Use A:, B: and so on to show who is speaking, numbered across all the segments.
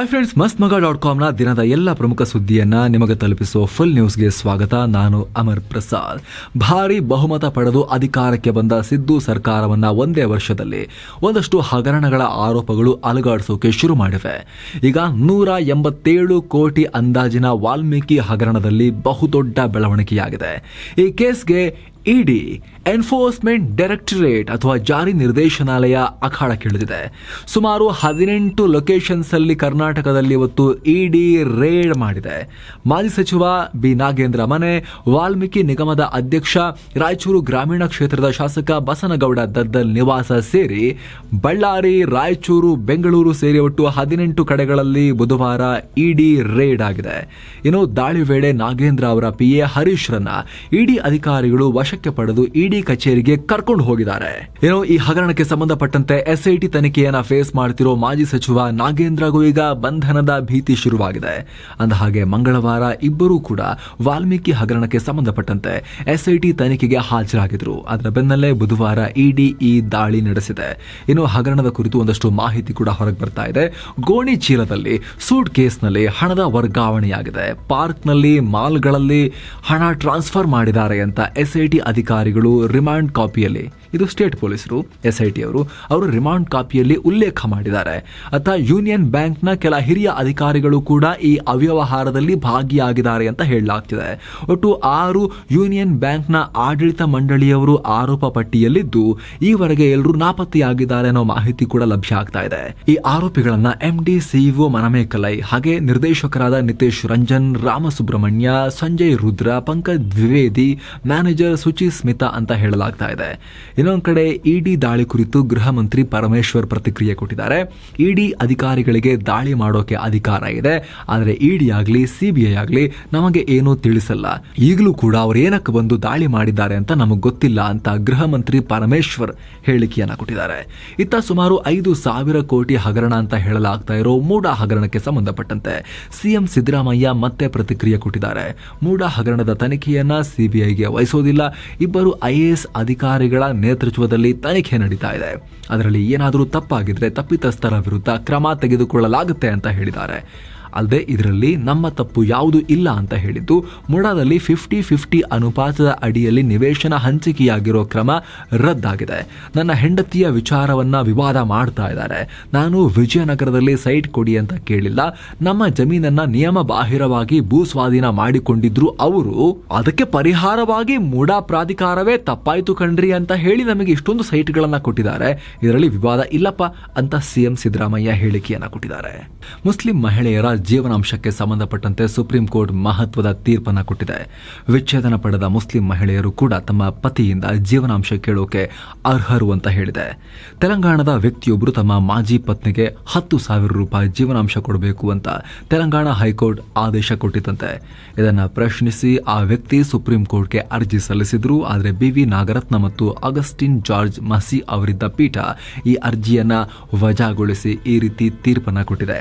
A: Hi friends ಮಸ್ತ್ ಮಗ dot ಕಾಮ್ನ ದಿನದ ಎಲ್ಲ ಪ್ರಮುಖ ಸುದ್ದಿಯನ್ನು ನಿಮಗೆ ತಲುಪಿಸುವ ಫುಲ್ ನ್ಯೂಸ್ಗೆ ಸ್ವಾಗತ. ನಾನು ಅಮರ್ ಪ್ರಸಾದ್. ಭಾರಿ ಬಹುಮತ ಪಡೆದು ಅಧಿಕಾರಕ್ಕೆ ಬಂದ ಸಿದ್ದು ಸರ್ಕಾರವನ್ನು ಒಂದೇ ವರ್ಷದಲ್ಲಿ ಒಂದಷ್ಟು ಹಗರಣಗಳ ಆರೋಪಗಳು ಅಲುಗಾಡಿಸೋಕೆ ಶುರು ಮಾಡಿವೆ. ಈಗ ನೂರ ಎಂಬತ್ತೇಳು ಕೋಟಿ ಅಂದಾಜಿನ ವಾಲ್ಮೀಕಿ ಹಗರಣದಲ್ಲಿ ಬಹುದೊಡ್ಡ ಬೆಳವಣಿಗೆಯಾಗಿದೆ. ಈ ಕೇಸ್ಗೆ ಇಡಿ ಎನ್ಫೋರ್ಸ್ಮೆಂಟ್ ಡೈರೆಕ್ಟರೇಟ್ ಅಥವಾ ಜಾರಿ ನಿರ್ದೇಶನಾಲಯ ಅಖಾಡಕ್ಕಿಳಿದಿದೆ ಸುಮಾರು ಹದಿನೆಂಟು ಲೊಕೇಶನ್ಸ್ ಅಲ್ಲಿ ಕರ್ನಾಟಕದಲ್ಲಿ ಇವತ್ತು ಇಡಿ ರೇಡ್ ಮಾಡಿದೆ. ಮಾಜಿ ಸಚಿವ ಬಿ. ನಾಗೇಂದ್ರ ಮನೆ, ವಾಲ್ಮೀಕಿ ನಿಗಮದ ಅಧ್ಯಕ್ಷ, ರಾಯಚೂರು ಗ್ರಾಮೀಣ ಕ್ಷೇತ್ರದ ಶಾಸಕ ಬಸನಗೌಡ ದದ್ದಲ್ ನಿವಾಸ ಸೇರಿ ಬಳ್ಳಾರಿ, ರಾಯಚೂರು, ಬೆಂಗಳೂರು ಸೇರಿ ಒಟ್ಟು ಹದಿನೆಂಟು ಕಡೆಗಳಲ್ಲಿ ಬುಧವಾರ ಇಡಿ ರೇಡ್ ಆಗಿದೆ. ಇನ್ನು ದಾಳಿ ವೇಳೆ ನಾಗೇಂದ್ರ ಅವರ ಪಿಎ ಹರೀಶ್ರನ್ನ ಇಡಿ ಅಧಿಕಾರಿಗಳು ವಶಕ್ಕೆ ಪಡೆದು ಇಡಿ ಕಚೇರಿಗೆ ಕರ್ಕೊಂಡು ಹೋಗಿದ್ದಾರೆ. ಏನೋ ಈ ಹಗರಣಕ್ಕೆ ಸಂಬಂಧಪಟ್ಟಂತೆ ಎಸ್ಐಟಿ ತನಿಖೆಯನ್ನ ಫೇಸ್ ಮಾಡ್ತಿರೋ ಮಾಜಿ ಸಚಿವ ನಾಗೇಂದ್ರಗೂ ಈಗ ಬಂಧನದ ಭೀತಿ ಶುರುವಾಗಿದೆ. ಅಂದ ಹಾಗೆ ಮಂಗಳವಾರ ಇಬ್ಬರೂ ಕೂಡ ವಾಲ್ಮೀಕಿ ಹಗರಣಕ್ಕೆ ಸಂಬಂಧಪಟ್ಟಂತೆ ಎಸ್ಐಟಿ ತನಿಖೆಗೆ ಹಾಜರಾಗಿದ್ರು. ಅದರ ಬೆನ್ನಲ್ಲೇ ಬುಧವಾರ ಇಡಿ ಈ ದಾಳಿ ನಡೆಸಿದೆ. ಇನ್ನು ಹಗರಣದ ಕುರಿತು ಒಂದಷ್ಟು ಮಾಹಿತಿ ಕೂಡ ಹೊರಗೆ ಬರ್ತಾ ಇದೆ. ಗೋಣಿ ಚೀಲದಲ್ಲಿ ಸೂಟ್ ಕೇಸ್ನಲ್ಲಿ ಹಣದ ವರ್ಗಾವಣೆಯಾಗಿದೆ. ಪಾರ್ಕ್ನಲ್ಲಿ ಮಾಲ್ಗಳಲ್ಲಿ ಹಣ ಟ್ರಾನ್ಸ್ಫರ್ ಮಾಡಿದ್ದಾರೆ ಅಂತ ಎಸ್ಐಟಿ ಅಧಿಕಾರಿಗಳು ರಿಮಾಂಡ್ ಕಾಪಿಯಲ್ಲಿ. ಇದು ಸ್ಟೇಟ್ ಪೊಲೀಸರು ಎಸ್ ಐ ಟಿ ಅವರು ಅವರು ರಿಮಾಂಡ್ ಕಾಪಿಯಲ್ಲಿ ಉಲ್ಲೇಖ ಮಾಡಿದ್ದಾರೆ. ಅತ್ತ ಯೂನಿಯನ್ ಬ್ಯಾಂಕ್ನ ಕೆಲ ಹಿರಿಯ ಅಧಿಕಾರಿಗಳು ಕೂಡ ಈ ಅವ್ಯವಹಾರದಲ್ಲಿ ಭಾಗಿಯಾಗಿದ್ದಾರೆ ಅಂತ ಹೇಳಲಾಗ್ತಿದೆ. ಒಟ್ಟು ಆರು ಯೂನಿಯನ್ ಬ್ಯಾಂಕ್ನ ಆಡಳಿತ ಮಂಡಳಿಯವರು ಆರೋಪ ಪಟ್ಟಿಯಲ್ಲಿದ್ದು, ಈವರೆಗೆ ಎಲ್ಲರೂ ನಾಪತ್ತೆಯಾಗಿದ್ದಾರೆ ಅನ್ನೋ ಮಾಹಿತಿ ಕೂಡ ಲಭ್ಯ ಆಗ್ತಾ ಇದೆ. ಈ ಆರೋಪಿಗಳನ್ನ ಎಂಡಿ ಸಿಇಒ ಮನಮೇಕಲೈ, ಹಾಗೆ ನಿರ್ದೇಶಕರಾದ ನಿತೇಶ್ ರಂಜನ್, ರಾಮಸುಬ್ರಹ್ಮಣ್ಯ, ಸಂಜಯ್ ರುದ್ರ, ಪಂಕಜ್ ದ್ವಿವೇದಿ, ಮ್ಯಾನೇಜರ್ ಸುಚಿ ಸ್ಮಿತಾ ಅಂತ ಹೇಳಲಾಗ್ತಾ ಇದೆ. ಇನ್ನೊಂದು ಕಡೆ ಇಡಿ ದಾಳಿ ಕುರಿತು ಗೃಹ ಮಂತ್ರಿ ಪರಮೇಶ್ವರ್ ಪ್ರತಿಕ್ರಿಯೆ ಕೊಟ್ಟಿದ್ದಾರೆ. ಇಡಿ ಅಧಿಕಾರಿಗಳಿಗೆ ದಾಳಿ ಮಾಡೋಕೆ ಅಧಿಕಾರ ಇದೆ. ಆದರೆ ಇಡಿ ಆಗಲಿ ಸಿಬಿಐ ಆಗಲಿ ನಮಗೆ ಏನೂ ತಿಳಿಸಲ್ಲ. ಈಗಲೂ ಕೂಡ ಅವರು ಏನಕ್ಕೆ ಬಂದು ದಾಳಿ ಮಾಡಿದ್ದಾರೆ ಅಂತ ನಮಗೆ ಗೊತ್ತಿಲ್ಲ ಅಂತ ಗೃಹ ಮಂತ್ರಿ ಪರಮೇಶ್ವರ್ ಹೇಳಿಕೆಯನ್ನ ಕೊಟ್ಟಿದ್ದಾರೆ. ಇತ್ತ ಸುಮಾರು ಐದು ಸಾವಿರ ಕೋಟಿ ಹಗರಣ ಅಂತ ಹೇಳಲಾಗ್ತಾ ಇರೋ ಮೂಡ ಹಗರಣಕ್ಕೆ ಸಂಬಂಧಪಟ್ಟಂತೆ ಸಿಎಂ ಸಿದ್ದರಾಮಯ್ಯ ಮತ್ತೆ ಪ್ರತಿಕ್ರಿಯೆ ಕೊಟ್ಟಿದ್ದಾರೆ. ಮೂಡ ಹಗರಣದ ತನಿಖೆಯನ್ನ ಸಿಬಿಐಗೆ ವಹಿಸೋದಿಲ್ಲ. ಇಬ್ಬರು ಐಎಎಸ್ ಅಧಿಕಾರಿಗಳ ನೇತೃತ್ವದಲ್ಲಿ ತನಿಖೆ ನಡೀತಾ ಇದೆ. ಅದರಲ್ಲಿ ಏನಾದರೂ ತಪ್ಪಾಗಿದ್ರೆ ತಪ್ಪಿತಸ್ಥರ ವಿರುದ್ಧ ಕ್ರಮ ತೆಗೆದುಕೊಳ್ಳಲಾಗುತ್ತೆ ಅಂತ ಹೇಳಿದ್ದಾರೆ. ಅಲ್ಲದೆ ಇದರಲ್ಲಿ ನಮ್ಮ ತಪ್ಪು ಯಾವುದು ಇಲ್ಲ ಅಂತ ಹೇಳಿದ್ದು, ಮುಡಾದಲ್ಲಿ ಫಿಫ್ಟಿ ಫಿಫ್ಟಿ ಅನುಪಾತದ ಅಡಿಯಲ್ಲಿ ನಿವೇಶನ ಹಂಚಿಕೆಯಾಗಿರೋ ಕ್ರಮ ರದ್ದಾಗಿದೆ. ನನ್ನ ಹೆಂಡತಿಯ ವಿಚಾರವನ್ನ ವಿವಾದ ಮಾಡ್ತಾ ಇದ್ದಾರೆ. ನಾನು ವಿಜಯನಗರದಲ್ಲಿ ಸೈಟ್ ಕೊಡಿ ಅಂತ ಕೇಳಿಲ್ಲ. ನಮ್ಮ ಜಮೀನನ್ನ ನಿಯಮ ಬಾಹಿರವಾಗಿ ಭೂ ಸ್ವಾಧೀನ ಮಾಡಿಕೊಂಡಿದ್ರು ಅವರು. ಅದಕ್ಕೆ ಪರಿಹಾರವಾಗಿ ಮೂಡಾ ಪ್ರಾಧಿಕಾರವೇ ತಪ್ಪಾಯ್ತು ಕಣ್ರಿ ಅಂತ ಹೇಳಿ ನಮಗೆ ಇಷ್ಟೊಂದು ಸೈಟ್ಗಳನ್ನ ಕೊಟ್ಟಿದ್ದಾರೆ. ಇದರಲ್ಲಿ ವಿವಾದ ಇಲ್ಲಪ್ಪ ಅಂತ ಸಿಎಂ ಸಿದ್ದರಾಮಯ್ಯ ಹೇಳಿಕೆಯನ್ನ ಕೊಟ್ಟಿದ್ದಾರೆ. ಮುಸ್ಲಿಂ ಮಹಿಳೆಯರ ಜೀವನಾಂಶಕ್ಕೆ ಸಂಬಂಧಪಟ್ಟಂತೆ ಸುಪ್ರೀಂ ಕೋರ್ಟ್ ಮಹತ್ವದ ತೀರ್ಪನ್ನು ಕೊಟ್ಟಿದೆ. ವಿಚ್ಛೇದನ ಪಡೆದ ಮುಸ್ಲಿಂ ಮಹಿಳೆಯರು ಕೂಡ ತಮ್ಮ ಪತಿಯಿಂದ ಜೀವನಾಂಶ ಕೇಳೋಕೆ ಅರ್ಹರು ಅಂತ ಹೇಳಿದೆ. ತೆಲಂಗಾಣದ ವ್ಯಕ್ತಿಯೊಬ್ಬರು ತಮ್ಮ ಮಾಜಿ ಪತ್ನಿಗೆ ಹತ್ತು ಸಾವಿರ ರೂಪಾಯಿ ಜೀವನಾಂಶ ಕೊಡಬೇಕು ಅಂತ ತೆಲಂಗಾಣ ಹೈಕೋರ್ಟ್ ಆದೇಶ ಕೊಟ್ಟಿತ್ತಂತೆ. ಇದನ್ನು ಪ್ರಶ್ನಿಸಿ ಆ ವ್ಯಕ್ತಿ ಸುಪ್ರೀಂ ಕೋರ್ಟ್ಗೆ ಅರ್ಜಿ ಸಲ್ಲಿಸಿದ್ರು, ಆದರೆ ಬಿವಿ ನಾಗರತ್ನ ಮತ್ತು ಅಗಸ್ಟಿನ್ ಜಾರ್ಜ್ ಮಸಿ ಅವರಿದ್ದ ಪೀಠ ಈ ಅರ್ಜಿಯನ್ನ ವಜಾಗೊಳಿಸಿ ಈ ರೀತಿ ತೀರ್ಪನ್ನು ಕೊಟ್ಟಿದೆ.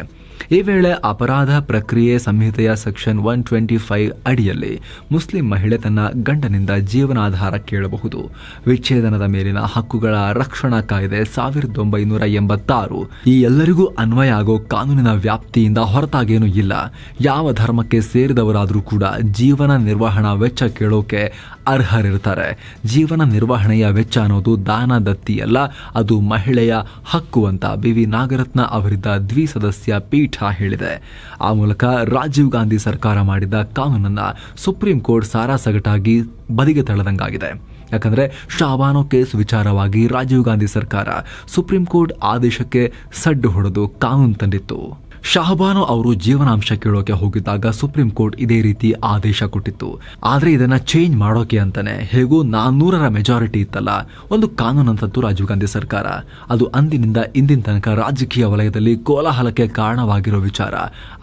A: ಈ ವೇಳೆ ಅಪರಾಧ ಪ್ರಕ್ರಿಯೆ ಸಂಹಿತೆಯ ಸೆಕ್ಷನ್ ಒನ್ ಟ್ವೆಂಟಿ ಫೈವ್ ಅಡಿಯಲ್ಲಿ ಮುಸ್ಲಿಂ ಮಹಿಳೆ ತನ್ನ ಗಂಡನಿಂದ ಜೀವನಾಧಾರ ಕೇಳಬಹುದು. ವಿಚ್ಛೇದನದ ಮೇಲಿನ ಹಕ್ಕುಗಳ ರಕ್ಷಣಾ ಕಾಯ್ದೆ ಸಾವಿರದ ಒಂಬೈನೂರ ಎಂಬತ್ತಾರು. ಈ ಎಲ್ಲರಿಗೂ ಅನ್ವಯ ಆಗೋ ಕಾನೂನಿನ ವ್ಯಾಪ್ತಿಯಿಂದ ಹೊರತಾಗೇನೂ ಇಲ್ಲ. ಯಾವ ಧರ್ಮಕ್ಕೆ ಸೇರಿದವರಾದರೂ ಕೂಡ ಜೀವನ ನಿರ್ವಹಣಾ ವೆಚ್ಚ ಕೇಳೋಕೆ ಅರ್ಹರಿರ್ತಾರೆ ಜೀವನ ನಿರ್ವಹಣೆಯ ವೆಚ್ಚ ಅನ್ನೋದು ದಾನ ದತ್ತಿಯಲ್ಲ ಅದು ಮಹಿಳೆಯ ಹಕ್ಕು ಅಂತ ಬಿ ವಿ ನಾಗರತ್ನ ಅವರಿದ್ದ ದ್ವಿಸದಸ್ಯ ಪೀಠ ಹೇಳಿದೆ. ಆ ಮೂಲಕ ರಾಜೀವ್ ಗಾಂಧಿ ಸರ್ಕಾರ ಮಾಡಿದ ಕಾನೂನನ್ನು ಸುಪ್ರೀಂ ಕೋರ್ಟ್ ಸಾರಾಸಗಟಾಗಿ ಬದಿಗೆ ತಳ್ಳದಂಗಾಗಿದೆ ಯಾಕಂದರೆ ಶಾಬಾನೋ ಕೇಸ್ ವಿಚಾರವಾಗಿ ರಾಜೀವ್ ಗಾಂಧಿ ಸರ್ಕಾರ ಸುಪ್ರೀಂ ಕೋರ್ಟ್ ಆದೇಶಕ್ಕೆ ಸಡ್ಡು ಹೊಡೆದು ಕಾನೂನು ತಂದಿತ್ತು. ಶಹಬಾನು ಅವರು ಜೀವನಾಂಶ ಕೇಳೋಕೆ ಹೋಗಿದ್ದಾಗ ಸುಪ್ರೀಂ ಕೋರ್ಟ್ ಇದೇ ರೀತಿ ಆದೇಶ ಕೊಟ್ಟಿತ್ತು. ಆದ್ರೆ ಇದನ್ನ ಚೇಂಜ್ ಮಾಡೋಕೆ ಅಂತಾನೆ ಹೇಗೂ ನಾನ್ನೂರರ ಮೆಜಾರಿಟಿ ಇತ್ತಲ್ಲ. ಒಂದು ಕಾನೂನು ಅಂತದ್ದು ರಾಜೀವ್ ಗಾಂಧಿ ಸರ್ಕಾರ. ಅದು ಅಂದಿನಿಂದ ಇಂದಿನ ತನಕ ರಾಜಕೀಯ ವಲಯದಲ್ಲಿ ಕೋಲಾಹಲಕ್ಕೆ ಕಾರಣವಾಗಿರೋ ವಿಚಾರ.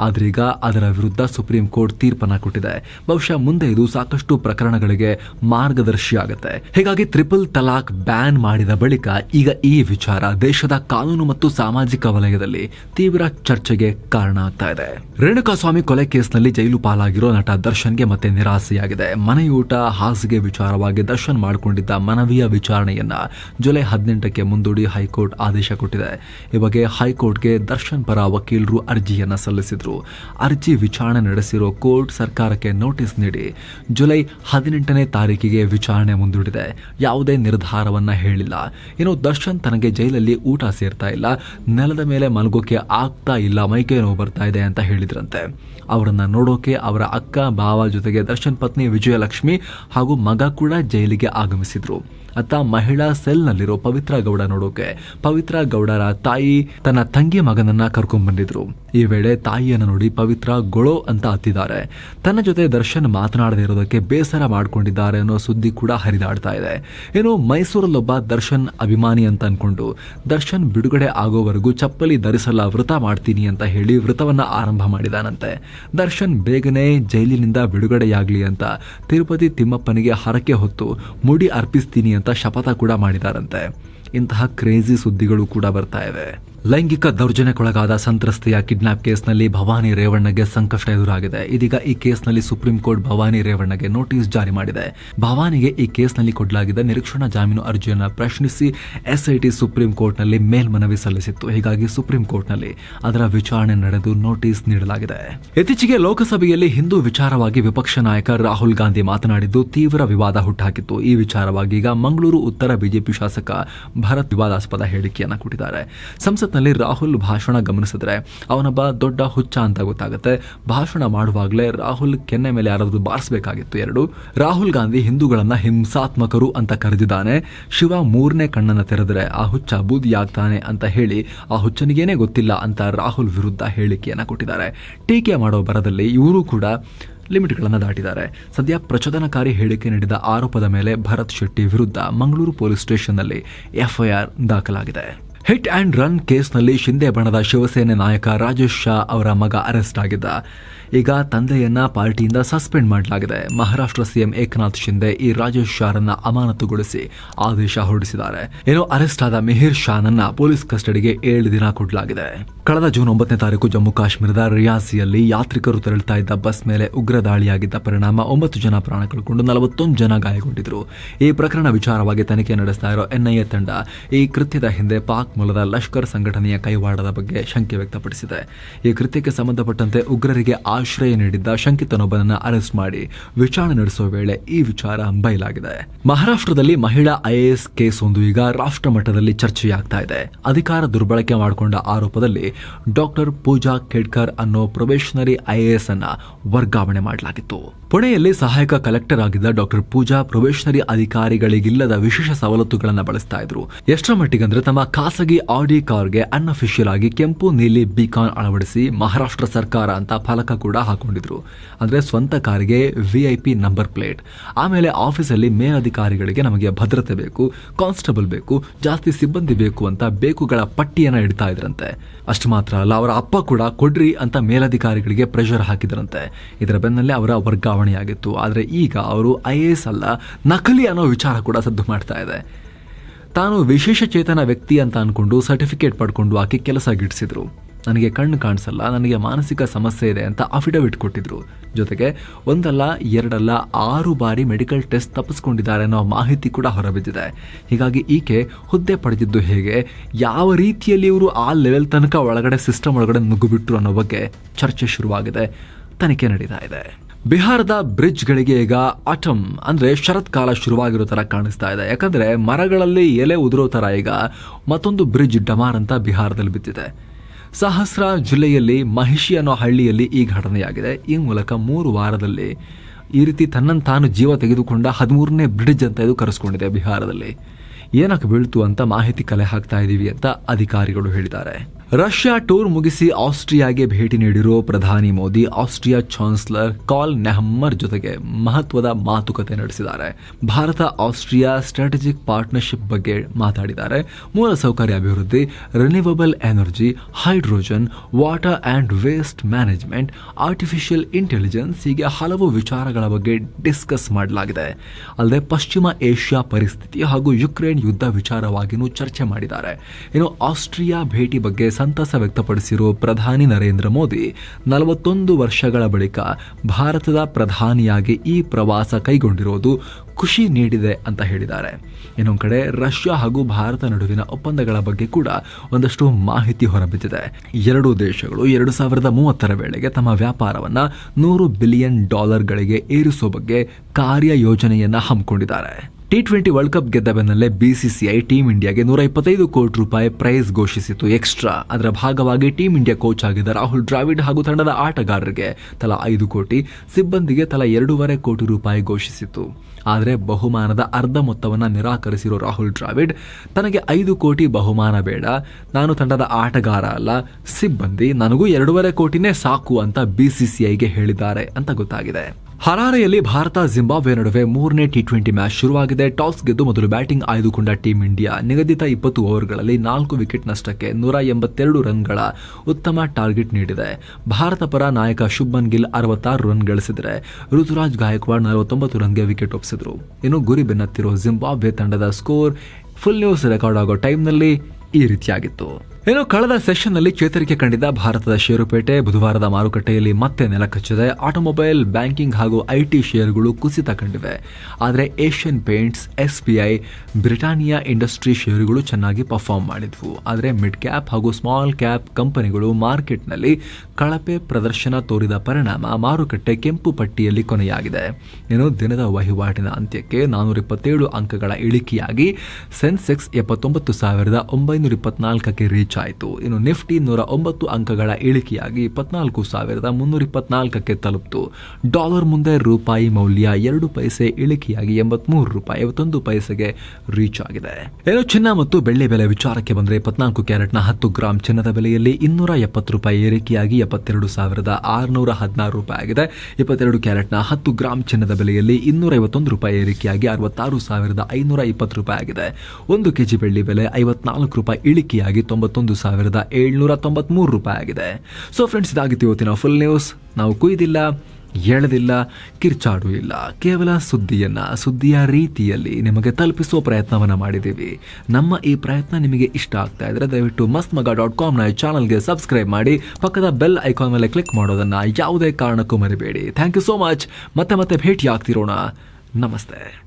A: ಆದ್ರೀಗ ಅದರ ವಿರುದ್ಧ ಸುಪ್ರೀಂ ಕೋರ್ಟ್ ತೀರ್ಪನ್ನ ಕೊಟ್ಟಿದೆ. ಬಹುಶಃ ಮುಂದೆ ಇದು ಸಾಕಷ್ಟು ಪ್ರಕರಣಗಳಿಗೆ ಮಾರ್ಗದರ್ಶಿ ಆಗುತ್ತೆ. ಹೀಗಾಗಿ ಟ್ರಿಪಲ್ ತಲಾಕ್ ಬ್ಯಾನ್ ಮಾಡಿದ ಬಳಿಕ ಈಗ ಈ ವಿಚಾರ ದೇಶದ ಕಾನೂನು ಮತ್ತು ಸಾಮಾಜಿಕ ವಲಯದಲ್ಲಿ ತೀವ್ರ ಚರ್ಚೆಗೆ ಹತ್ಯೆಗೆ ಕಾರಣ ಆಗ್ತಾ ಇದೆ. ರೇಣುಕಾಸ್ವಾಮಿ ಕೊಲೆ ಕೇಸ್ನಲ್ಲಿ ಜೈಲು ಪಾಲಾಗಿರೋ ನಟ ದರ್ಶನ್ಗೆ ಮತ್ತೆ ನಿರಾಸೆಯಾಗಿದೆ. ಮನೆಯೂಟ, ಹಾಸಿಗೆ ವಿಚಾರವಾಗಿ ದರ್ಶನ್ ಮಾಡಿಕೊಂಡಿದ್ದ ಮನವಿಯ ವಿಚಾರಣೆಯನ್ನ ಜುಲೈ ಹದಿನೆಂಟಕ್ಕೆ ಮುಂದೂಡಿ ಹೈಕೋರ್ಟ್ ಆದೇಶ ಕೊಟ್ಟಿದೆ. ಈ ಬಗ್ಗೆ ಹೈಕೋರ್ಟ್ಗೆ ದರ್ಶನ್ ಪರ ವಕೀಲರು ಅರ್ಜಿಯನ್ನ ಸಲ್ಲಿಸಿದ್ರು. ಅರ್ಜಿ ವಿಚಾರಣೆ ನಡೆಸಿರೋ ಕೋರ್ಟ್ ಸರ್ಕಾರಕ್ಕೆ ನೋಟಿಸ್ ನೀಡಿ ಜುಲೈ ಹದಿನೆಂಟನೇ ತಾರೀಕಿಗೆ ವಿಚಾರಣೆ ಮುಂದೂಡಿದೆ. ಯಾವುದೇ ನಿರ್ಧಾರವನ್ನ ಹೇಳಿಲ್ಲ. ಇನ್ನು ದರ್ಶನ್ ತನಗೆ ಜೈಲಲ್ಲಿ ಊಟ ಸೇರ್ತಾ ಇಲ್ಲ. ನೆಲದ ಮೇಲೆ ಮಲಗೋಕೆ ಆಗ್ತಾ ಇಲ್ಲ. ಮೈಕೈ ನೋವು ಬರ್ತಾ ಇದೆ ಅಂತ ಹೇಳಿದ್ರಂತೆ. ಅವರನ್ನ ನೋಡೋಕೆ ಅವರ ಅಕ್ಕ ಭಾವ ಜೊತೆಗೆ ದರ್ಶನ್ ಪತ್ನಿ ವಿಜಯಲಕ್ಷ್ಮಿ ಹಾಗೂ ಮಗ ಕೂಡ ಜೈಲಿಗೆ ಆಗಮಿಸಿದ್ರು. ಅತ್ತ ಮಹಿಳಾ ಸೆಲ್ನಲ್ಲಿರೋ ಪವಿತ್ರ ಗೌಡ ನೋಡೋಕೆ. ಪವಿತ್ರ ಗೌಡರ ತಾಯಿ ತನ್ನ ತಂಗಿ ಮಗನನ್ನ ಕರ್ಕೊಂಡ್ ಬಂದಿದ್ರು. ಈ ವೇಳೆ ತಾಯಿಯನ್ನು ನೋಡಿ ಪವಿತ್ರ ಗೊಳೋ ಅಂತ ಹತ್ತಿದ್ದಾರೆ ತನ್ನ ಜೊತೆ ದರ್ಶನ್ ಮಾತನಾಡದೇ ಇರೋದಕ್ಕೆ ಬೇಸರ ಮಾಡ್ಕೊಂಡಿದ್ದಾರೆ ಅನ್ನೋ ಸುದ್ದಿ ಕೂಡ ಹರಿದಾಡ್ತಾ ಇದೆ. ಏನು ಮೈಸೂರಲ್ಲೊಬ್ಬ ದರ್ಶನ್ ಅಭಿಮಾನಿ ಅಂತ ಅನ್ಕೊಂಡು, ದರ್ಶನ್ ಬಿಡುಗಡೆ ಆಗೋವರೆಗೂ ಚಪ್ಪಲಿ ಧರಿಸಲ್ಲ, ವ್ರತ ಮಾಡ್ತೀನಿ ಅಂತ ಹೇಳಿ ವ್ರತವನ್ನ ಆರಂಭ ಮಾಡಿದಾನಂತೆ. ದರ್ಶನ್ ಬೇಗನೆ ಜೈಲಿನಿಂದ ಬಿಡುಗಡೆಯಾಗ್ಲಿ ಅಂತ ತಿರುಪತಿ ತಿಮ್ಮಪ್ಪನಿಗೆ ಹರಕೆ ಹೊತ್ತು ಮುಡಿ ಅರ್ಪಿಸ್ತೀನಿ ಅಂತ ಶಪಥ ಕೂಡ ಮಾಡಿದಾರಂತೆ. ಇಂತಹ ಕ್ರೇಜಿ ಸುದ್ದಿಗಳು ಕೂಡ ಬರ್ತಾ ಇವೆ ಲೈಂಗಿಕ ದೌರ್ಜನ್ಯಕ್ಕೊಳಗಾದ ಸಂತ್ರಸ್ತೆಯ ಕಿಡ್ನಾಪ್ ಕೇಸ್ನಲ್ಲಿ ಭವಾನಿ ರೇವಣ್ಣಗೆ ಸಂಕಷ್ಟ ಎದುರಾಗಿದೆ. ಇದೀಗ ಈ ಕೇಸ್ನಲ್ಲಿ ಸುಪ್ರೀಂ ಕೋರ್ಟ್ ಭವಾನಿ ರೇವಣ್ಣಗೆ ನೋಟಿಸ್ ಜಾರಿ ಮಾಡಿದೆ. ಭವಾನಿಗೆ ಈ ಕೇಸ್ನಲ್ಲಿ ಕೊಡಲಾಗಿದ್ದ ನಿರೀಕ್ಷಣಾ ಜಾಮೀನು ಅರ್ಜಿಯನ್ನು ಪ್ರಶ್ನಿಸಿ ಎಸ್ಐಟಿ ಸುಪ್ರೀಂ ಕೋರ್ಟ್ನಲ್ಲಿ ಮೇಲ್ಮನವಿ ಸಲ್ಲಿಸಿತ್ತು. ಹೀಗಾಗಿ ಸುಪ್ರೀಂ ಕೋರ್ಟ್ನಲ್ಲಿ ಅದರ ವಿಚಾರಣೆ ನಡೆದು ನೋಟಿಸ್ ನೀಡಲಾಗಿದೆ. ಇತ್ತೀಚೆಗೆ ಲೋಕಸಭೆಯಲ್ಲಿ ಹಿಂದೂ ವಿಚಾರವಾಗಿ ವಿಪಕ್ಷ ನಾಯಕ ರಾಹುಲ್ ಗಾಂಧಿ ಮಾತನಾಡಿದ್ದು, ತೀವ್ರ ವಿವಾದ ಹುಟ್ಟಾಕಿತ್ತು. ಈ ವಿಚಾರವಾಗಿ ಈಗ ಮಂಗಳೂರು ಉತ್ತರ ಬಿಜೆಪಿ ಶಾಸಕ ಭರತ್ ವಿವಾದಾಸ್ಪದ ಹೇಳಿಕೆಯನ್ನು ಕೊಟ್ಟಿದ್ದಾರೆ. ಸಂಸತ್ನಲ್ಲಿ ರಾಹುಲ್ ಭಾಷಣ ಗಮನಿಸಿದ್ರೆ ಅವನೊಬ್ಬ ದೊಡ್ಡ ಹುಚ್ಚ ಅಂತ ಗೊತ್ತಾಗುತ್ತೆ. ಭಾಷಣ ಮಾಡುವಾಗಲೇ ರಾಹುಲ್ ಕೆನ್ನೆ ಮೇಲೆ ಯಾರಾದರೂ ಬಾರಿಸಬೇಕಾಗಿತ್ತು ಎರಡು. ರಾಹುಲ್ ಗಾಂಧಿ ಹಿಂದೂಗಳನ್ನ ಹಿಂಸಾತ್ಮಕರು ಅಂತ ಕರೆದಿದ್ದಾನೆ. ಶಿವ ಮೂರನೇ ಕಣ್ಣನ್ನು ತೆರೆದರೆ ಆ ಹುಚ್ಚ ಬೂದಿಯಾಗ್ತಾನೆ ಅಂತ ಹೇಳಿ ಆ ಹುಚ್ಚನಿಗೇನೆ ಗೊತ್ತಿಲ್ಲ ಅಂತ ರಾಹುಲ್ ವಿರುದ್ಧ ಹೇಳಿಕೆಯನ್ನು ಕೊಟ್ಟಿದ್ದಾರೆ. ಟೀಕೆ ಮಾಡೋ ಬರದಲ್ಲಿ ಇವರು ಕೂಡ ಲಿಮಿಟ್ಗಳನ್ನು ದಾಟಿದ್ದಾರೆ. ಸದ್ಯ ಪ್ರಚೋದನಕಾರಿ ಹೇಳಿಕೆ ನೀಡಿದ ಆರೋಪದ ಮೇಲೆ ಭರತ್ ಶೆಟ್ಟಿ ವಿರುದ್ಧ ಮಂಗಳೂರು ಪೊಲೀಸ್ ಸ್ಟೇಷನ್ನಲ್ಲಿ ಎಫ್ಐಆರ್ ದಾಖಲಾಗಿದೆ. ಹಿಟ್ ಆ್ಯಂಡ್ ರನ್ ಕೇಸ್ನಲ್ಲಿ ಶಿಂದೆ ಬಣದ ಶಿವಸೇನೆ ನಾಯಕ ರಾಜೇಶ್ ಶಾ ಅವರ ಮಗ ಅರೆಸ್ಟ್ ಆಗಿದ್ದ. ಈಗ ತಂದೆಯನ್ನ ಪಾರ್ಟಿಯಿಂದ ಸಸ್ಪೆಂಡ್ ಮಾಡಲಾಗಿದೆ. ಮಹಾರಾಷ್ಟ್ರ ಸಿಎಂ ಏಕನಾಥ್ ಶಿಂದೆ ಈ ರಾಜೇಶ್ ಶಾರನ್ನ ಅಮಾನತುಗೊಳಿಸಿ ಆದೇಶ ಹೊರಡಿಸಿದ್ದಾರೆ. ಏನೋ ಅರೆಸ್ಟ್ ಆದ ಮಿಹಿರ್ ಶಾನನ್ನ ಪೊಲೀಸ್ ಕಸ್ಟಡಿಗೆ ಏಳು ದಿನ ಕೊಡಲಾಗಿದೆ. ಕಳೆದ ಜೂನ್ ಒಂಬತ್ತನೇ ತಾರೀಕು ಜಮ್ಮು ಕಾಶ್ಮೀರದ ರಿಯಾಸಿಯಲ್ಲಿ ಯಾತ್ರಿಕರು ತೆರಳುತ್ತಾ ಇದ್ದ ಬಸ್ ಮೇಲೆ ಉಗ್ರ ದಾಳಿಯಾಗಿದ್ದ ಪರಿಣಾಮ ಒಂಬತ್ತು ಜನ ಪ್ರಾಣ ಕಳ್ಕೊಂಡು ನಲವತ್ತೊಂದು ಜನ ಗಾಯಗೊಂಡಿದ್ದರು ಈ ಪ್ರಕರಣ ವಿಚಾರವಾಗಿ ತನಿಖೆ ನಡೆಸ್ತಾ ಇರೋ ಎನ್ಐಎ ತಂಡ ಈ ಕೃತ್ಯದ ಹಿಂದೆ ಪಾಕ್ ಮೂಲದ ಲಷ್ಕರ್ ಸಂಘಟನೆಯ ಕೈವಾಡದ ಬಗ್ಗೆ ಶಂಕೆ ವ್ಯಕ್ತಪಡಿಸಿದೆ. ಈ ಕೃತ್ಯಕ್ಕೆ ಸಂಬಂಧಪಟ್ಟಂತೆ ಉಗ್ರರಿಗೆ ಆಶ್ರಯ ನೀಡಿದ್ದ ಶಂಕಿತನೊಬ್ಬನನ್ನು ಅರೆಸ್ಟ್ ಮಾಡಿ ವಿಚಾರಣೆ ನಡೆಸುವ ವೇಳೆ ಈ ವಿಚಾರ ಬಯಲಾಗಿದೆ. ಮಹಾರಾಷ್ಟ್ರದಲ್ಲಿ ಮಹಿಳಾ ಐಎಎಸ್ ಕೇಸ್ ಒಂದು ಈಗ ರಾಷ್ಟ್ರ ಮಟ್ಟದಲ್ಲಿ ಚರ್ಚೆಯಾಗ್ತಾ ಇದೆ. ಅಧಿಕಾರ ದುರ್ಬಳಕೆ ಮಾಡಿಕೊಂಡ ಆರೋಪದಲ್ಲಿ ಡಾಕ್ಟರ್ ಪೂಜಾ ಖೇಡ್ಕರ್ ಅನ್ನೋ ಪ್ರೊಬೇಷನರಿ ಐಎಎಸ್ ಅನ್ನ ವರ್ಗಾವಣೆ ಮಾಡಲಾಗಿತ್ತು. ಪುಣೆಯಲ್ಲಿ ಸಹಾಯಕ ಕಲೆಕ್ಟರ್ ಆಗಿದ್ದ ಡಾಕ್ಟರ್ ಪೂಜಾ ಪ್ರೊಬೇಷನರಿ ಅಧಿಕಾರಿಗಳಿಗಿಲ್ಲದ ವಿಶೇಷ ಸವಲತ್ತುಗಳನ್ನು ಬಳಸ್ತಾ ಇದ್ರು. ಎಷ್ಟರ ಮಟ್ಟಿಗಂದ್ರೆ ತಮ್ಮ ಖಾಸಗಿ ಆಡಿ ಕಾರ್ಗೆ ಅನ್ಅಫಿಷಿಯಲ್ ಆಗಿ ಕೆಂಪು, ನೀಲಿ, ಬಿಕಾನ್ ಅಳವಡಿಸಿ ಮಹಾರಾಷ್ಟ್ರ ಸರ್ಕಾರ ಅಂತ ಫಲಕ ಕೂಡ ಹಾಕೊಂಡಿದ್ರು. ಅಂದ್ರೆ ಸ್ವಂತ ಕಾರಿಗೆ ವಿಐಪಿ ನಂಬರ್ ಪ್ಲೇಟ್. ಆಮೇಲೆ ಆಫೀಸಲ್ಲಿ ಮೇಲಧಿಕಾರಿಗಳಿಗೆ ನಮಗೆ ಭದ್ರತೆ ಬೇಕು, ಕಾನ್ಸ್ಟೇಬಲ್ ಬೇಕು, ಜಾಸ್ತಿ ಸಿಬ್ಬಂದಿ ಬೇಕು ಅಂತ ಬೇಕುಗಳ ಪಟ್ಟಿಯನ್ನ ಇಡ್ತಾ ಇದ್ರಂತೆ. ಅಷ್ಟು ಮಾತ್ರ ಅಲ್ಲ, ಅವರ ಅಪ್ಪ ಕೂಡ ಕೊಡ್ರಿ ಅಂತ ಮೇಲಧಿಕಾರಿಗಳಿಗೆ ಪ್ರೆಷರ್ ಹಾಕಿದ್ರಂತೆ. ಇದರ ಬೆನ್ನಲ್ಲೇ ಅವರ ವರ್ಗಾವಣೆಯಾಗಿತ್ತು. ಆದರೆ ಈಗ ಅವರು ಐ ಎ ಎಸ್ ಅಲ್ಲ, ನಕಲಿ ಅನ್ನೋ ವಿಚಾರ ಕೂಡ ಸದ್ದು ಮಾಡ್ತಾ ಇದೆ. ತಾನು ವಿಶೇಷ ಚೇತನ ವ್ಯಕ್ತಿ ಅಂತ ಅಂದ್ಕೊಂಡು ಸರ್ಟಿಫಿಕೇಟ್ ಪಡ್ಕೊಂಡು ಆಕೆ ಕೆಲಸ ಗಿಡಿಸಿದ್ರು. ನನಗೆ ಕಣ್ಣು ಕಾಣಿಸಲ್ಲ, ನನಗೆ ಮಾನಸಿಕ ಸಮಸ್ಯೆ ಇದೆ ಅಂತ ಅಫಿಡವಿಟ್ ಕೊಟ್ಟಿದ್ರು. ಜೊತೆಗೆ ಒಂದಲ್ಲ, ಎರಡಲ್ಲ, ಆರು ಬಾರಿ ಮೆಡಿಕಲ್ ಟೆಸ್ಟ್ ತಪ್ಪಿಸ್ಕೊಂಡಿದ್ದಾರೆ ಅನ್ನೋ ಮಾಹಿತಿ ಕೂಡ ಹೊರಬಿದ್ದಿದೆ. ಹೀಗಾಗಿ ಈಕೆ ಹುದ್ದೆ ಪಡೆದಿದ್ದು ಹೇಗೆ, ಯಾವ ರೀತಿಯಲ್ಲಿ ಇವರು ಆ ಲೆವೆಲ್ ತನಕ ಒಳಗಡೆ ಸಿಸ್ಟಮ್ ಒಳಗಡೆ ನುಗ್ಗುಬಿಟ್ರು ಅನ್ನೋ ಬಗ್ಗೆ ಚರ್ಚೆ ಶುರುವಾಗಿದೆ, ತನಿಖೆ ನಡೀತಾ ಇದೆ. ಬಿಹಾರದ ಬ್ರಿಡ್ಜ್ಗಳಿಗೆ ಈಗ ಆಟಮ್ ಅಂದ್ರೆ ಶರತ್ಕಾಲ ಶುರುವಾಗಿರೋ ತರ ಕಾಣಿಸ್ತಾ ಇದೆ. ಯಾಕಂದ್ರೆ ಮರಗಳಲ್ಲಿ ಎಲೆ ಉದುರೋ ತರ ಈಗ ಮತ್ತೊಂದು ಬ್ರಿಡ್ಜ್ ಡಮಾರ್ ಅಂತ ಬಿಹಾರದಲ್ಲಿ ಬಿದ್ದಿದೆ. ಸಹಸ್ರ ಜಿಲ್ಲೆಯಲ್ಲಿ ಮಹಿಷಿ ಅನ್ನೋ ಹಳ್ಳಿಯಲ್ಲಿ ಈ ಘಟನೆಯಾಗಿದೆ. ಈ ಮೂಲಕ ಮೂರು ವಾರದಲ್ಲಿ ಈ ರೀತಿ ತನ್ನನ್ನು ತಾನು ಜೀವ ತೆಗೆದುಕೊಂಡ ಹದಿಮೂರನೇ ಬ್ರಿಡ್ಜ್ ಅಂತ ಇದು ಕರೆಸ್ಕೊಂಡಿದೆ ಬಿಹಾರದಲ್ಲಿ. ಏನಕ್ಕೆ ಬೀಳ್ತು ಅಂತ ಮಾಹಿತಿ ಕಲೆ ಹಾಕ್ತಾ ಇದ್ದೀವಿ ಅಂತ ಅಧಿಕಾರಿಗಳು ಹೇಳಿದ್ದಾರೆ. ರಷ್ಯಾ ಟೂರ್ ಮುಗಿಸಿ ಆಸ್ಟ್ರಿಯಾಗೆ ಭೇಟಿ ನೀಡಿರೋ ಪ್ರಧಾನಿ Modi, Austria chancellor Karl Nehammer ಜೊತೆಗೆ ಮಹತ್ವದ ಮಾತುಕತೆ ನಡೆಸಿದ್ದಾರೆ. ಭಾರತ, ಆಸ್ಟ್ರಿಯಾ ಸ್ಟ್ರಾಟಜಿಕ್ ಪಾರ್ಟ್ನರ್ಶಿಪ್ ಬಗ್ಗೆ ಮಾತಾಡಿದ್ದಾರೆ. ಮೂಲಸೌಕರ್ಯ ಅಭಿವೃದ್ಧಿ, renewable energy, hydrogen, water and waste management, artificial intelligence ಹೀಗೆ ಹಲವು ವಿಚಾರಗಳ ಬಗ್ಗೆ ಡಿಸ್ಕಸ್ ಮಾಡಲಾಗಿದೆ. ಅಲ್ಲದೆ ಪಶ್ಚಿಮ ಏಷ್ಯಾ ಪರಿಸ್ಥಿತಿ ಹಾಗೂ ಯುಕ್ರೇನ್ ಯುದ್ಧ ವಿಚಾರವಾಗಿಯೂ ಚರ್ಚೆ ಮಾಡಿದ್ದಾರೆ. ಇನ್ನು ಆಸ್ಟ್ರಿಯಾ ಭೇಟಿ ಬಗ್ಗೆ ಸಂತಸ ವ್ಯಕ್ತಪಡಿಸಿರುವ ಪ್ರಧಾನಿ ನರೇಂದ್ರ ಮೋದಿ ನಲವತ್ತೊಂದು ವರ್ಷಗಳ ಬಳಿಕ ಭಾರತದ ಪ್ರಧಾನಿಯಾಗಿ ಈ ಪ್ರವಾಸ ಕೈಗೊಂಡಿರುವುದು ಖುಷಿ ನೀಡಿದೆ ಅಂತ ಹೇಳಿದ್ದಾರೆ. ಇನ್ನೊಂದು ಕಡೆ ರಷ್ಯಾ ಹಾಗೂ ಭಾರತ ನಡುವಿನ ಒಪ್ಪಂದಗಳ ಬಗ್ಗೆ ಕೂಡ ಒಂದಷ್ಟು ಮಾಹಿತಿ ಹೊರಬಿದ್ದಿದೆ. ಎರಡೂ ದೇಶಗಳು ಎರಡು ಸಾವಿರದ ಮೂವತ್ತರ ವೇಳೆಗೆ ತಮ್ಮ ವ್ಯಾಪಾರವನ್ನು ನೂರು ಬಿಲಿಯನ್ ಡಾಲರ್ಗಳಿಗೆ ಏರಿಸುವ ಬಗ್ಗೆ ಕಾರ್ಯ ಯೋಜನೆಯನ್ನು ಹಮ್ಮಿಕೊಂಡಿದ್ದಾರೆ. ಟಿ ಟ್ವೆಂಟಿ ವರ್ಲ್ಡ್ ಕಪ್ ಗೆದ್ದ ಬೆನ್ನಲ್ಲೇ ಬಿಸಿಸಿಐ ಟೀಮ್ ಇಂಡಿಯಾಗೆ ನೂರ ಇಪ್ಪತ್ತೈದು ಕೋಟಿ ರೂಪಾಯಿ ಪ್ರೈಸ್ ಘೋಷಿಸಿತು ಎಕ್ಸ್ಟ್ರಾ ಅದರ ಭಾಗವಾಗಿ ಟೀಂ ಇಂಡಿಯಾ ಕೋಚ್ ಆಗಿದ್ದ ರಾಹುಲ್ ದ್ರಾವಿಡ್ ಹಾಗೂ ತಂಡದ ಆಟಗಾರರಿಗೆ ತಲಾ ಐದು ಕೋಟಿ, ಸಿಬ್ಬಂದಿಗೆ ತಲಾ ಎರಡೂವರೆ ಕೋಟಿ ರೂಪಾಯಿ ಘೋಷಿಸಿತು. ಆದರೆ ಬಹುಮಾನದ ಅರ್ಧ ಮೊತ್ತವನ್ನು ನಿರಾಕರಿಸಿರೋ ರಾಹುಲ್ ದ್ರಾವಿಡ್, ತನಗೆ ಐದು ಕೋಟಿ ಬಹುಮಾನ ಬೇಡ, ನಾನು ತಂಡದ ಆಟಗಾರ ಅಲ್ಲ, ಸಿಬ್ಬಂದಿ, ನನಗೂ ಎರಡೂವರೆ ಕೋಟಿನೇ ಸಾಕು ಅಂತ ಬಿಸಿಸಿಐಗೆ ಹೇಳಿದ್ದಾರೆ ಅಂತ ಗೊತ್ತಾಗಿದೆ. ಹರಾರೆಯಲ್ಲಿ ಭಾರತ, ಜಿಂಬಾಬ್ವೆ ನಡುವೆ ಮೂರನೇ ಟಿ ಟ್ವೆಂಟಿ ಮ್ಯಾಚ್ ಶುರುವಾಗಿದೆ. ಟಾಸ್ ಗೆದ್ದು ಮೊದಲು ಬ್ಯಾಟಿಂಗ್ ಆಯ್ದುಕೊಂಡ ಟೀಂ ಇಂಡಿಯಾ ನಿಗದಿತ ಇಪ್ಪತ್ತು ಓವರ್ಗಳಲ್ಲಿ ನಾಲ್ಕು ವಿಕೆಟ್ ನಷ್ಟಕ್ಕೆ ನೂರ ಎಂಬತ್ತೆರಡು ರನ್ಗಳ ಉತ್ತಮ ಟಾರ್ಗೆಟ್ ನೀಡಿದೆ. ಭಾರತ ಪರ ನಾಯಕ ಶುಭ್ಮನ್ ಗಿಲ್ ಅರವತ್ತಾರು ರನ್ ಗಳಿಸಿದರೆ ಋತುರಾಜ್ ಗಾಯಕ್ವಾಡ್ ನಲವತ್ತೊಂಬತ್ತು ರನ್ಗೆ ವಿಕೆಟ್ ಒಪ್ಪಿಸಿದರು ಇನ್ನು ಗುರಿ ಬೆನ್ನತ್ತಿರೋ ಜಿಂಬಾಬ್ವೆ ತಂಡದ ಸ್ಕೋರ್ ಫುಲ್ ನ್ಯೂಸ್ ರೆಕಾರ್ಡ್ ಆಗೋ ಟೈಮ್ನಲ್ಲಿ ಈ ರೀತಿಯಾಗಿತ್ತು. ಇನ್ನು ಕಳೆದ ಸೆಷನ್ನಲ್ಲಿ ಚೇತರಿಕೆ ಕಂಡಿದ್ದ ಭಾರತದ ಷೇರುಪೇಟೆ ಬುಧವಾರದ ಮಾರುಕಟ್ಟೆಯಲ್ಲಿ ಮತ್ತೆ ನೆಲಕಚ್ಚಿದೆ ಆಟೋಮೊಬೈಲ್, ಬ್ಯಾಂಕಿಂಗ್ ಹಾಗೂ ಐಟಿ ಷೇರುಗಳು ಕುಸಿತ ಕಂಡಿವೆ. ಆದರೆ Asian paints SBI Britannia industry ಷೇರುಗಳು ಚೆನ್ನಾಗಿ ಪರ್ಫಾರ್ಮ್ ಮಾಡಿದ್ವು. ಆದರೆ ಮಿಡ್ ಕ್ಯಾಪ್ ಹಾಗೂ ಸ್ಮಾಲ್ ಕ್ಯಾಪ್ ಕಂಪನಿಗಳು ಮಾರ್ಕೆಟ್ನಲ್ಲಿ ಕಳಪೆ ಪ್ರದರ್ಶನ ತೋರಿದ ಪರಿಣಾಮ ಮಾರುಕಟ್ಟೆ ಕೆಂಪು ಪಟ್ಟಿಯಲ್ಲಿ ಕೊನೆಯಾಗಿದೆ. ಇನ್ನು ದಿನದ ವಹಿವಾಟಿನ ಅಂತ್ಯಕ್ಕೆ ನಾನೂರ ಇಪ್ಪತ್ತೇಳು ಅಂಕಗಳ ಇಳಿಕೆಯಾಗಿ ಸೆನ್ಸೆಕ್ಸ್ ಎಪ್ಪತ್ತೊಂಬತ್ತು ಸಾವಿರದ ಒಂಬೈನೂರ ಇಪ್ಪತ್ನಾಲ್ಕಕ್ಕೆ ರೀಚ್ ಆಯಿತು. ಇನ್ನು ನಿಫ್ಟಿ ನೂರ ಒಂಬತ್ತು ಅಂಕಗಳ ಇಳಿಕೆಯಾಗಿ ಇಪ್ಪತ್ನಾಲ್ಕು ಸಾವಿರದ ಮುನ್ನೂರ ಇಪ್ಪತ್ನಾಲ್ಕಕ್ಕೆ ತಲುಪಿತು. ಡಾಲರ್ ಮುಂದೆ ರೂಪಾಯಿ ಮೌಲ್ಯ ಎರಡು ಪೈಸೆ ಇಳಿಕೆಯಾಗಿ ಎಂಬತ್ಮೂರು ರೂಪಾಯಿ ಐವತ್ತೊಂದು ಪೈಸೆಗೆ ರೀಚ್ ಆಗಿದೆ. ಇನ್ನು ಚಿನ್ನ ಮತ್ತು ಬೆಳ್ಳಿ ಬೆಲೆ ವಿಚಾರಕ್ಕೆ ಬಂದರೆ ಇಪ್ಪತ್ನಾಲ್ಕು ಕ್ಯಾರೆಟ್ನ ಹತ್ತು ಗ್ರಾಂ ಚಿನ್ನದ ಬೆಲೆಯಲ್ಲಿ ಇನ್ನೂರ ಎಪ್ಪತ್ತು ರೂಪಾಯಿ ಏರಿಕೆಯಾಗಿ ಎಪ್ಪತ್ತೆರಡು ಸಾವಿರದ ಆರುನೂರ ಹದಿನಾರು ರೂಪಾಯಿ ಆಗಿದೆ. ಇಪ್ಪತ್ತೆರಡು ಕ್ಯಾರೆಟ್ನ ಹತ್ತು ಗ್ರಾಮ್ ಚಿನ್ನದ ಬೆಲೆಯಲ್ಲಿ ಇನ್ನೂರ ಐವತ್ತೊಂದು ರೂಪಾಯಿ ಏರಿಕೆಯಾಗಿ ಅರವತ್ತಾರು ಸಾವಿರದ ಐನೂರ ಇಪ್ಪತ್ತು ರೂಪಾಯಿ ಆಗಿದೆ. ಒಂದು ಕೆಜಿ ಬೆಳ್ಳಿ ಬೆಲೆ ಐವತ್ನಾಲ್ಕು ರೂಪಾಯಿ ಇಳಿಕೆಯಾಗಿ ತೊಂಬತ್ತೊಂದು ಸಾವಿರದ ಏಳ್ನೂರ ತೊಂಬತ್ಮೂರು ರೂಪಾಯಿ ಆಗಿದೆ. ಸೊ ಫ್ರೆಂಡ್ಸ್ ಇದಾಗಿತ್ತು ಇವತ್ತಿನ ಫುಲ್ ನ್ಯೂಸ್ ನಾವು ಕುಯ್ದಿಲ್ಲ. ಎಳೆದಿಲ್ಲ ಕಿರ್ಚಾಡು ಇಲ್ಲ. ಕೇವಲ ಸುದ್ದಿಯನ್ನು, ಸುದ್ದಿಯ ರೀತಿಯಲ್ಲಿ ನಿಮಗೆ ತಲುಪಿಸುವ ಪ್ರಯತ್ನವನ್ನು ಮಾಡಿದ್ದೀವಿ. ನಮ್ಮ ಈ ಪ್ರಯತ್ನ ನಿಮಗೆ ಇಷ್ಟ ಆಗ್ತಾ ಇದ್ದರೆ ದಯವಿಟ್ಟು ಮಸ್ತ್ ಮಗ ಡಾಟ್ ಕಾಮ್ನ ಚಾನಲ್ಗೆ ಸಬ್ಸ್ಕ್ರೈಬ್ ಮಾಡಿ, ಪಕ್ಕದ ಬೆಲ್ ಐಕಾನ್ ಮೇಲೆ ಕ್ಲಿಕ್ ಮಾಡೋದನ್ನು ಯಾವುದೇ ಕಾರಣಕ್ಕೂ ಮರಿಬೇಡಿ. Thank you so much. ಮತ್ತೆ ಮತ್ತೆ ಭೇಟಿ ಆಗ್ತಿರೋಣ ನಮಸ್ತೆ.